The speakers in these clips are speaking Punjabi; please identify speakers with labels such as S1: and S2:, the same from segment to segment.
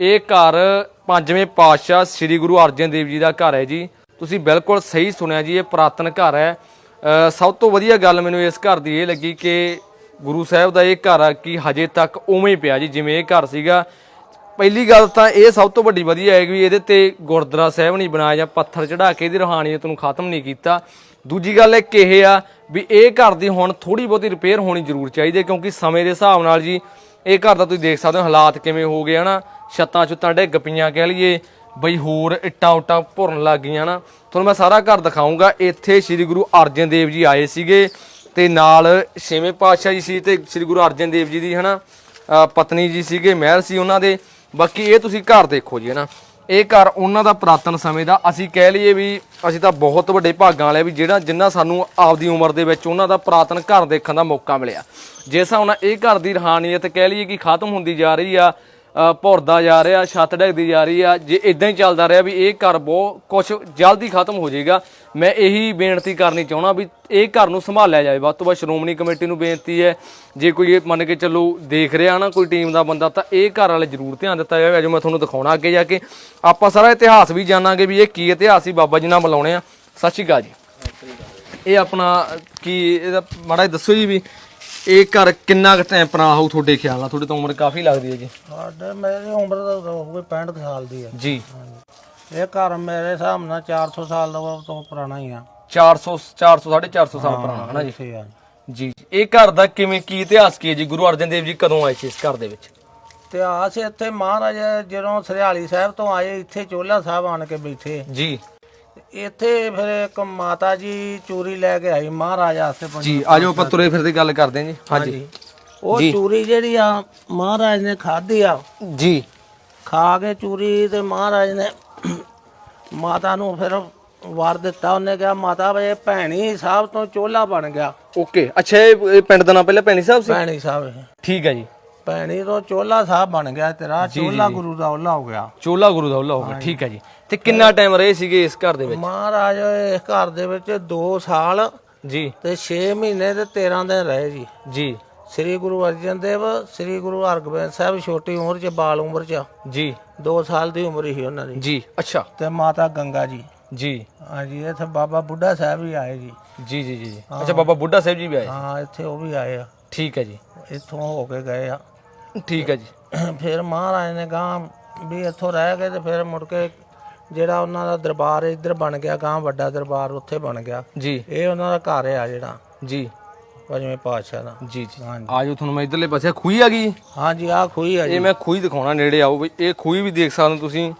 S1: ਇਹ ਘਰ ਪੰਜਵੇਂ ਪਾਤਸ਼ਾਹ ਸ੍ਰੀ ਗੁਰੂ ਅਰਜਨ ਦੇਵ ਜੀ ਦਾ ਘਰ ਹੈ ਜੀ। ਤੁਸੀਂ ਬਿਲਕੁਲ ਸਹੀ ਸੁਣਿਆ ਜੀ, ਇਹ ਪੁਰਾਤਨ ਘਰ ਹੈ। ਸਭ ਤੋਂ ਵਧੀਆ ਗੱਲ ਮੈਨੂੰ ਇਸ ਘਰ ਦੀ ਇਹ ਲੱਗੀ ਕਿ ਗੁਰੂ ਸਾਹਿਬ ਦਾ ਇਹ ਘਰ ਆ ਕਿ ਹਜੇ ਤੱਕ ਉਵੇਂ ਹੀ ਪਿਆ ਜੀ, ਜਿਵੇਂ ਇਹ ਘਰ ਸੀਗਾ। ਪਹਿਲੀ ਗੱਲ ਤਾਂ ਇਹ ਸਭ ਤੋਂ ਵੱਡੀ ਵਧੀਆ ਹੈ ਕਿ ਇਹਦੇ ਤੇ ਗੁਰਦੁਆਰਾ ਸਾਹਿਬ ਨਹੀਂ ਬਣਾਇਆ ਜਾਂ ਪੱਥਰ ਚੜਾ ਕੇ ਇਹਦੀ ਰੂਹਾਨੀਅਤ ਨੂੰ ਖਤਮ ਨਹੀਂ ਕੀਤਾ। ਦੂਜੀ ਗੱਲ ਇੱਕ ਇਹ ਆ ਵੀ ਇਹ ਘਰ ਦੀ ਹੁਣ ਥੋੜੀ ਬਹੁਤੀ ਰਿਪੇਅਰ ਹੋਣੀ ਜ਼ਰੂਰ ਚਾਹੀਦੀ ਹੈ, ਕਿਉਂਕਿ ਸਮੇਂ ਦੇ ਹਿਸਾਬ ਨਾਲ ਜੀ ਇਹ ਘਰ ਦਾ ਤੁਸੀਂ ਦੇਖ ਸਕਦੇ ਹੋ ਹਾਲਾਤ ਕਿਵੇਂ ਹੋ ਗਏ, ਹਨਾ। ਛੱਤਾਂ ਛੁੱਤਾਂ ਡਿੱਗ ਪਈਆਂ ਕਹਿ ਲਈਏ। ਬਈ ਹੋਰ ਇੱਟਾਂ ਉੱਟਾਂ ਭੁਰਨ ਲੱਗ ਗਈਆਂ ਨਾ। ਤੁਹਾਨੂੰ ਮੈਂ ਸਾਰਾ ਘਰ ਦਿਖਾਉਂਗਾ। ਇੱਥੇ ਸ੍ਰੀ ਗੁਰੂ ਅਰਜਨ ਦੇਵ ਜੀ ਆਏ ਸੀਗੇ ਤੇ ਨਾਲ ਛੇਵੇਂ ਪਾਤਸ਼ਾਹ ਜੀ ਸੀ ਤੇ ਸ੍ਰੀ ਗੁਰੂ ਅਰਜਨ ਦੇਵ ਜੀ ਦੀ ਹਨਾ ਅ, ਪਤਨੀ ਜੀ ਸੀਗੇ ਮਹਿਲ ਸੀ ਉਹਨਾਂ ਦੇ। ਬਾਕੀ ਇਹ ਤੁਸੀਂ ਘਰ ਦੇਖੋ ਜੀ ਹਨਾ। ਇਹ ਘਰ ਉਹਨਾਂ ਦਾ ਪੁਰਾਤਨ ਸਮੇਂ ਦਾ। ਅਸੀਂ ਕਹਿ ਲਈਏ ਵੀ ਅਸੀਂ ਤਾਂ ਬਹੁਤ ਵੱਡੇ ਭਾਗਾਂ ਵਾਲੇ ਵੀ ਜਿਹੜਾ ਜਿੰਨਾ ਸਾਨੂੰ ਆਪਦੀ ਉਮਰ ਦੇ ਵਿੱਚ ਉਹਨਾਂ ਦਾ ਪੁਰਾਤਨ ਘਰ ਦੇਖਣ ਦਾ ਮੌਕਾ ਮਿਲਿਆ। ਜਿਸ ਹਿਸਾਬ ਨਾਲ ਇਹ ਘਰ ਦੀ ਰਹਾਨੀਅਤ ਕਹਿ ਲਈਏ ਕਿ ਖਤਮ ਹੁੰਦੀ ਜਾ ਰਹੀ ਆ ਭੁਰਦਾ ਜਾ ਰਿਹਾ, ਛੱਤ ਢੱਕਦੀ ਜਾ ਰਹੀ ਆ। ਜੇ ਇਦਾਂ ਹੀ ਚੱਲਦਾ ਰਿਹਾ ਵੀ ਇਹ ਘਰ ਬਹੁਤ ਕੁਝ ਜਲਦੀ ਖਤਮ ਹੋ ਜਾਏਗਾ, ਮੈਂ ਇਹੀ ਬੇਨਤੀ ਕਰਨੀ ਚਾਹਣਾ ਵੀ ਇਹ ਘਰ ਨੂੰ ਸੰਭਾਲਿਆ ਜਾਵੇ। ਵੱਧ ਤੋਂ ਵੱਧ ਸ਼੍ਰੋਮਣੀ ਕਮੇਟੀ ਨੂੰ ਬੇਨਤੀ ਹੈ, ਜੇ ਕੋਈ ਇਹ ਮੰਨ ਕੇ ਚੱਲੋ ਦੇਖ ਰਿਹਾ ਨਾ ਕੋਈ ਟੀਮ ਦਾ ਬੰਦਾ, ਤਾਂ ਇਹ ਘਰ ਵਾਲੇ ਜ਼ਰੂਰ ਧਿਆਨ ਦਿੱਤਾ ਜਾਵੇ। ਅਜੋ ਮੈਂ ਤੁਹਾਨੂੰ ਦਿਖਾਉਣਾ ਅੱਗੇ ਜਾ ਕੇ। ਆਪਾਂ ਸਾਰਾ ਇਤਿਹਾਸ ਵੀ ਜਾਣਾਂਗੇ ਵੀ ਇਹ ਕੀ ਇਤਿਹਾਸ ਸੀ, ਬਾਬਾ ਜੀ ਨਾਲ ਮਿਲਾਉਣੇ ਆ। ਸਤਿ ਸ਼੍ਰੀ ਅਕਾਲ ਜੀ। ਇਹ ਆਪਣਾ ਕੀ, ਇਹਦਾ ਮਾੜਾ ਜਿਹਾ ਦੱਸੋ ਜੀ ਵੀ ਇਹ ਘਰ ਕਿੰਨਾ ਕੁ ਟਾਈਮ ਪੁਰਾਣਾ ਹੋਊ ਤੁਹਾਡੇ ਖਿਆਲ ਨਾਲ? ਤੁਹਾਡੀ ਤਾਂ ਉਮਰ ਕਾਫੀ ਲੱਗਦੀ ਹੈ ਜੀ
S2: ਸਾਡੇ ਮੇਰੀ ਉਮਰ ਤਾਂ ਹੋਊਗੀ 65 ਸਾਲ ਦੀ ਹੈ
S1: ਜੀ।
S2: ਇਹ ਘਰ ਮੇਰੇ ਹਿਸਾਬ ਨਾਲ 400 ਸਾਲ ਦਾ ਤੋਂ ਪੁਰਾਣਾ ਹੀ ਆ।
S1: 400 400 450 ਸਾਲ ਪੁਰਾਣਾ ਹੈ ਨਾ ਜੀ?
S2: ਇੱਥੇ ਆ।
S1: ਜੀ ਜੀ। ਇਹ ਘਰ ਦਾ ਕਿਵੇਂ ਕੀ ਇਤਿਹਾਸ ਕੀ ਹੈ ਜੀ? ਗੁਰੂ ਅਰਜਨ ਦੇਵ ਜੀ ਕਦੋਂ ਆਏ ਸੀ ਇਸ ਘਰ ਦੇ ਵਿੱਚ?
S2: ਇਤਿਹਾਸ ਇੱਥੇ ਮਹਾਰਾਜ ਜਦੋਂ ਸਰਿਆਲੀ ਸਾਹਿਬ ਤੋਂ ਆਏ ਇੱਥੇ ਚੋਲਾ ਸਾਹਿਬ ਆਣ ਕੇ ਬੈਠੇ।
S1: ਜੀ।
S2: ਇੱਥੇ ਫਿਰ ਇੱਕ ਮਾਤਾ ਜੀ ਚੂਰੀ ਲੈ ਕੇ ਆਈ ਮਹਾਰਾਜ ਵਾਸਤੇ ਪੰਜ-
S1: ਜੀ ਆਜੋ ਆਪਾਂ ਤੁਰੇ ਫਿਰਦੇ ਗੱਲ ਕਰਦੇ ਹਾਂ ਜੀ। ਹਾਂਜੀ।
S2: ਉਹ ਚੂਰੀ ਜਿਹੜੀ ਆ ਮਹਾਰਾਜ ਨੇ ਖਾਧੀ ਆ।
S1: ਜੀ।
S2: ਖਾ ਕੇ ਚੂਰੀ ਤੇ ਮਹਾਰਾਜ ਨੇ ਮਾਤਾ ਨੂੰ ਫਿਰ ਵਰ ਦਿੱਤਾ। ਉਹਨੇ ਕਿਹਾ ਮਾਤਾ ਵੇ ਭੈਣੀ ਸਾਹਿਬ ਤੋਂ ਚੋਲਾ ਬਣ ਗਿਆ।
S1: ਓਕੇ। ਅੱਛਾ ਇਹ ਇਹ ਪਿੰਡ ਦਾ ਨਾਮ ਪਹਿਲਾਂ ਭੈਣੀ ਸਾਹਿਬ ਸੀ?
S2: ਭੈਣੀ ਸਾਹਿਬ ਇਹ।
S1: ਠੀਕ ਹੈ ਜੀ।
S2: ਭੈਣੀ ਤੋਂ ਚੋਲਾ ਸਾਹਿਬ ਬਣ ਗਿਆ ਤੇਰਾ ਚੋਲਾ ਗੁਰੂ ਦਾ ਉਹਲਾ ਹੋ ਗਿਆ।
S1: ਚੋਲਾ ਗੁਰੂ ਦਾ ਉੱਲਾ ਹੋ ਗਿਆ ਠੀਕ ਹੈ ਜੀ। ਤੇ ਕਿੰਨਾ ਟਾਈਮ ਰਹੇ ਸੀਗੇ ਇਸ ਘਰ ਦੇ ਵਿੱਚ?
S2: ਮਹਾਰਾਜ ਇਸ ਘਰ ਦੇ ਵਿੱਚ 2 ਸਾਲ
S1: ਜੀ।
S2: ਤੇ 6 ਮਹੀਨੇ ਤੇ 13 ਦਿਨ ਰਹੇ ਜੀ।
S1: ਜੀ।
S2: ਸ੍ਰੀ ਗੁਰੂ ਅਰਜਨ ਦੇਵ ਸ੍ਰੀ ਗੁਰੂ ਹਰਗੋਬਿੰਦ ਸਾਹਿਬ ਛੋਟੀ ਉਮਰ 'ਚ ਬਾਲ ਉਮਰ 'ਚ।
S1: ਜੀ।
S2: 2 ਸਾਲ ਦੀ ਉਮਰ ਹੀ ਉਹਨਾਂ ਦੀ।
S1: ਜੀ ਅੱਛਾ।
S2: ਤੇ ਮਾਤਾ ਗੰਗਾ ਜੀ।
S1: ਜੀ।
S2: ਹਾਂਜੀ ਇੱਥੇ ਬਾਬਾ ਬੁੱਢਾ ਸਾਹਿਬ ਵੀ ਆਏ ਜੀ।
S1: ਜੀ ਜੀ ਜੀ। ਅੱਛਾ ਬਾਬਾ ਬੁੱਢਾ ਸਾਹਿਬ ਜੀ ਵੀ ਆਏ?
S2: ਹਾਂ ਇੱਥੇ ਉਹ ਵੀ ਆਏ ਆ।
S1: ਠੀਕ ਹੈ ਜੀ।
S2: ਇੱਥੋਂ ਹੋ ਕੇ ਗਏ ਆ।
S1: ਠੀਕ ਹੈ ਜੀ।
S2: ਫਿਰ ਮਹਾਰਾਜ ਨੇ ਗਾਂ ਵੀ ਇੱਥੋਂ ਰਹਿ ਗਏ ਤੇ ਫਿਰ ਮੁੜ ਕੇ ਜਿਹੜਾ ਉਹਨਾਂ ਦਾ ਦਰਬਾਰ ਇੱਧਰ ਬਣ ਗਿਆ ਗਾਂ ਵੱਡਾ ਦਰਬਾਰ ਉੱਥੇ ਬਣ ਗਿਆ।
S1: ਜੀ।
S2: ਇਹ ਉਹਨਾਂ ਦਾ ਘਰ ਆ ਜਿਹੜਾ।
S1: ਜੀ।
S2: ਪੰਜਵੇਂ ਪਾਤਸ਼ਾਹ ਦਾ।
S1: ਜੀ ਜੀ।
S2: ਹਾਂਜੀ।
S1: ਆਜੋ ਤੁਹਾਨੂੰ ਮੈਂ ਇਧਰਲੇ ਪਾਸੇ ਖੂਹੀ ਆ ਗਈ।
S2: ਹਾਂਜੀ ਆ ਖੂਹੀ ਆ ਜੀ।
S1: ਇਹ ਮੈਂ ਖੂਹੀ ਦਿਖਾਉਣਾ ਨੇੜੇ ਆਓ ਬਈ। ਇਹ ਖੂਹੀ ਵੀ ਦੇਖ ਸਕਦੇ ਹੋ ਤੁਸੀਂ।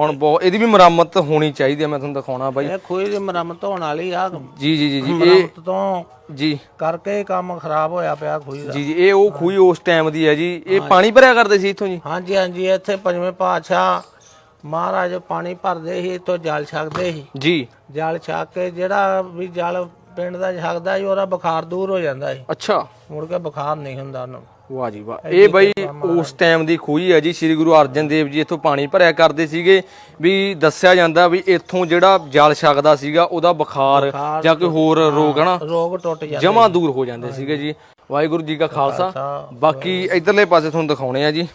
S1: ਹੁਣ ਬਹੁਤ ਇਹਦੀ ਵੀ ਮੁਰੰਮਤ ਹੋਣੀ ਚਾਹੀਦੀ ਹੈ ਮੈਂ ਤੁਹਾਨੂੰ ਦਿਖਾਉਣਾ ਬਾਈ।
S2: ਇਹ ਖੂਹੀ ਦੀ ਮੁਰੰਮਤ ਹੋਣ ਵਾਲੀ ਆ।
S1: ਜੀ ਜੀ ਜੀ ਜੀ ਇਹ
S2: ਮੁਰੰਮਤ ਤੋਂ
S1: ਜੀ।
S2: ਕਰਕੇ ਕੰਮ ਖਰਾਬ ਹੋਇਆ ਪਿਆ ਖੂਹੀ ਦਾ।
S1: ਜੀ ਜੀ ਇਹ ਉਹ ਖੂਹੀ ਉਸ ਟਾਈਮ ਦੀ ਹੈ ਜੀ। ਇਹ ਪਾਣੀ ਭਰਿਆ ਕਰਦੇ ਸੀ ਇੱਥੋਂ ਜੀ?
S2: ਹਾਂਜੀ ਹਾਂਜੀ ਇੱਥੇ ਪੰਜਵੇਂ ਪਾਤਸ਼ਾਹ ਮਹਾਰਾਜ ਪਾਣੀ ਭਰਦੇ ਸੀ ਇੱਥੋਂ ਜਲ ਛਕਦੇ ਸੀ।
S1: ਜੀ।
S2: ਜਲ ਛਕ ਕੇ ਜਿਹੜਾ ਵੀ ਜਲ ਪਿੰਡ ਦਾ ਛਕਦਾ ਸੀ ਉਹਦਾ ਬੁਖਾਰ ਦੂਰ ਹੋ ਜਾਂਦਾ ਸੀ।
S1: ਅੱਛਾ।
S2: ਮੁੜ ਕੇ ਬੁਖਾਰ ਨਹੀਂ ਹੁੰਦਾ ਉਹਨੂੰ।
S1: ਵਾਹ ਜੀ ਵਾਹ। ਇਹ ਬਈ ਉਸ ਟਾਈਮ ਦੀ ਖੂਹੀ ਹੈ ਜੀ ਸ੍ਰੀ ਗੁਰੂ ਅਰਜਨ ਦੇਵ ਜੀ ਇੱਥੋਂ ਪਾਣੀ ਭਰਿਆ ਕਰਦੇ ਸੀਗੇ ਵੀ ਦੱਸਿਆ ਜਾਂਦਾ ਵੀ ਇੱਥੋਂ ਜਿਹੜਾ ਜਲ ਛਕਦਾ ਸੀਗਾ ਉਹਦਾ ਬੁਖਾਰ ਜਾਂ ਕੋਈ ਹੋਰ ਰੋਗ ਹਨਾ?
S2: ਰੋਗ ਟੁੱਟ ਜਾਂਦਾ
S1: ਜਮਾ ਦੂਰ ਹੋ ਜਾਂਦੇ ਸੀਗੇ ਜੀ। ਵਾਹਿਗੁਰੂ ਜੀ ਕਾ ਖਾਲਸਾ। ਬਾਕੀ ਇਧਰਲੇ ਪਾਸੇ ਤੁਹਾਨੂੰ ਦਿਖਾਉਣੇ ਆ ਜੀ।